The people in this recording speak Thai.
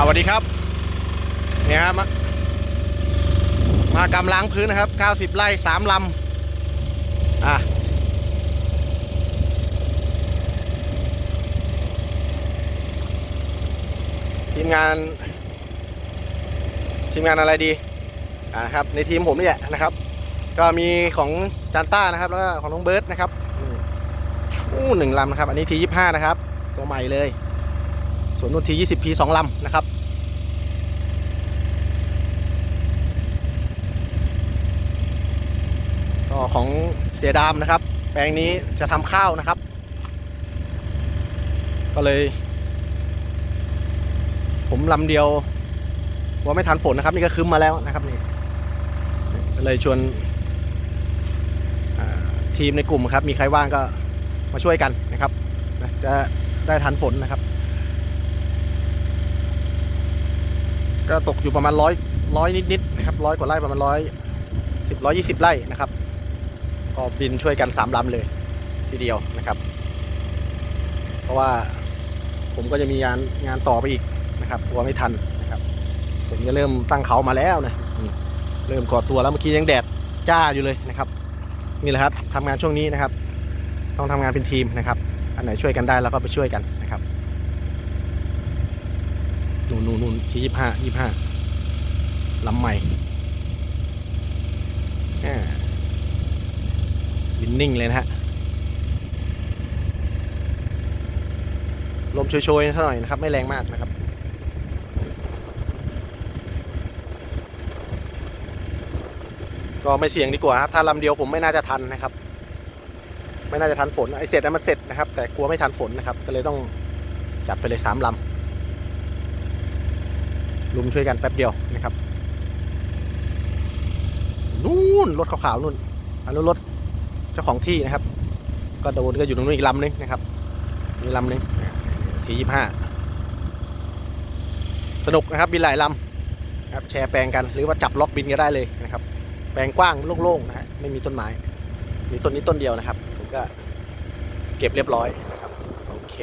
สวัสดีครับ เนี่ยครับมามากำล้างพื้นนะครับ 90 ไร่สามลำอะทีมงาน ทีมงานอะไรดีอ่านะครับ ในทีมผมนี่แหละนะครับ ก็มีของจานต้านะครับ แล้วก็ของน้องเบิร์ตนะครับอู้หนึ่งลำนะครับ อันนี้ทียี่ห้านะครับ ตัวใหม่เลย ส่วนนุ่นที 20P สองลำนะครับ ก็ของเสียดามนะครับ แปลงนี้จะทำข้าวนะครับ ก็เลย ผมลำเดียวว่าไม่ทันฝนนะครับ นี่ก็คืมมาแล้วนะครับนี่ก็เลยชวนทีมในกลุ่มครับ มีใครว่างก็มาช่วยกันนะครับ จะได้ทันฝนนะครับ ก็ตกอยู่ประมาณร้อยร้อยนิดๆนะครับร้อยกว่าไร่ประมาณร้อยสิบร้อยยี่สิบไร่นะครับก็บินช่วยกันสามลำเลยทีเดียวนะครับ เพราะว่าผมก็จะมีงานงานต่อไปอีกนะครับกลัวไม่ทันนะครับ ผมจะเริ่มตั้งเขามาแล้วนะเริ่มก่อตัวแล้วเมื่อกี้ยังแดดจ้าอยู่เลยนะครับนี่แหละครับทำงานช่วงนี้นะครับ ต้องทำงานเป็นทีมนะครับ อันไหนช่วยกันได้เราก็ไปช่วยกัน นู่นนู่นนู่นที่ยี่ห้ายี่ห้าลำใหม่แหมวินนิ่งเลยนะฮะ ลมโชยๆสักหน่อยนะครับ ไม่แรงมากนะครับก็ไม่เสี่ยงดีกว่าครับ ถ้าลำเดียวผมไม่น่าจะทันนะครับ ไม่น่าจะทันฝนไอเสร็จนั้นมันเสร็จนะครับ แต่กลัวไม่ทันฝนนะครับ ก็เลยต้องจัดไปเลยสามลำ ลุมช่วยกันแป๊บเดียวนะครับนู่นรถขาวๆนู่นอันนู้นรถเจ้าของที่นะครับ ก็โดนก็อยู่ตรงนู้นอีกลำนึงนะครับมีลำนึงทียี่ห้าสนุกนะครับบินหลายลำครับแชร์แปลงกัน หรือว่าจับล็อกบินก็ได้เลยนะครับ แปลงกว้างโล่งๆนะฮะไม่มีต้นไม้ มีต้นนี้ต้นเดียวนะครับ ผมก็เก็บเรียบร้อยนะครับโอเค